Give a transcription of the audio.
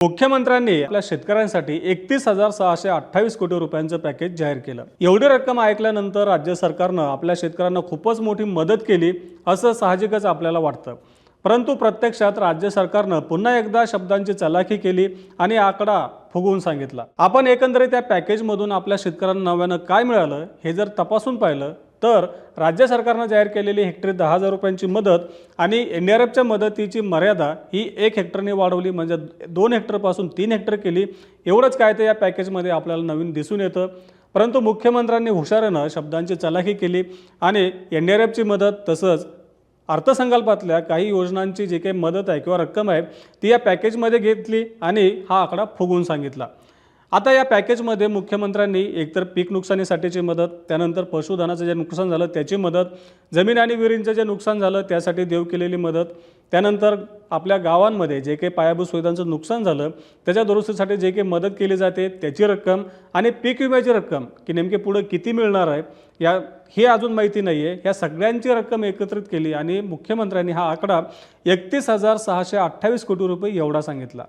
मुख्यमंत्र्यांनी आपल्या शेतकऱ्यांसाठी एकतीस हजार सहाशे अठ्ठावीस कोटी रुपयांचं पॅकेज जाहीर केलं. एवढी रक्कम ऐकल्यानंतर राज्य सरकारनं आपल्या शेतकऱ्यांना खूपच मोठी मदत केली असं साहजिकच आपल्याला वाटतं. परंतु प्रत्यक्षात राज्य सरकारनं पुन्हा एकदा शब्दांची चलाखी केली आणि आकडा फुगवून सांगितला. आपण एकंदरीत त्या पॅकेजमधून आपल्या शेतकऱ्यांना नव्यानं काय मिळालं हे जर तपासून पाहिलं तर राज्य सरकारनं जाहीर केलेली हेक्टरी दहा हजार रुपयांची मदत आणि एन डी आर एफच्या मदतीची मर्यादा ही एक हेक्टरने वाढवली म्हणजे दोन हेक्टरपासून तीन हेक्टर केली. एवढंच काय ते या पॅकेजमध्ये आपल्याला नवीन दिसून येतं. परंतु मुख्यमंत्र्यांनी हुशारीनं शब्दांची चलाखी केली आणि एन डी आर एफची मदत तसंच अर्थसंकल्पातल्या काही योजनांची जी काही मदत आहे किंवा रक्कम आहे ती या पॅकेजमध्ये घेतली आणि हा आकडा फुगवून सांगितला. आता या पॅकेजमध्ये मुख्यमंत्र्यांनी एकतर पीक नुकसानीसाठीची मदत त्यानंतर पशुधनाचं जे नुकसान झालं त्याची मदत जमीन आणि विहिरींचं जे नुकसान झालं त्यासाठी देव केलेली मदत त्यानंतर आपल्या गावांमध्ये जे काही पायाभूत सुविधांचं नुकसान झालं त्याच्या दुरुस्तीसाठी जे काही मदत केली जाते त्याची रक्कम आणि पीक विम्याची रक्कम की नेमके पुढं किती मिळणार आहे या हे अजून माहिती नाही आहे या सगळ्यांची रक्कम एकत्रित केली आणि मुख्यमंत्र्यांनी हा आकडा एकतीस हजार सहाशे अठ्ठावीस कोटी रुपये एवढा सांगितला.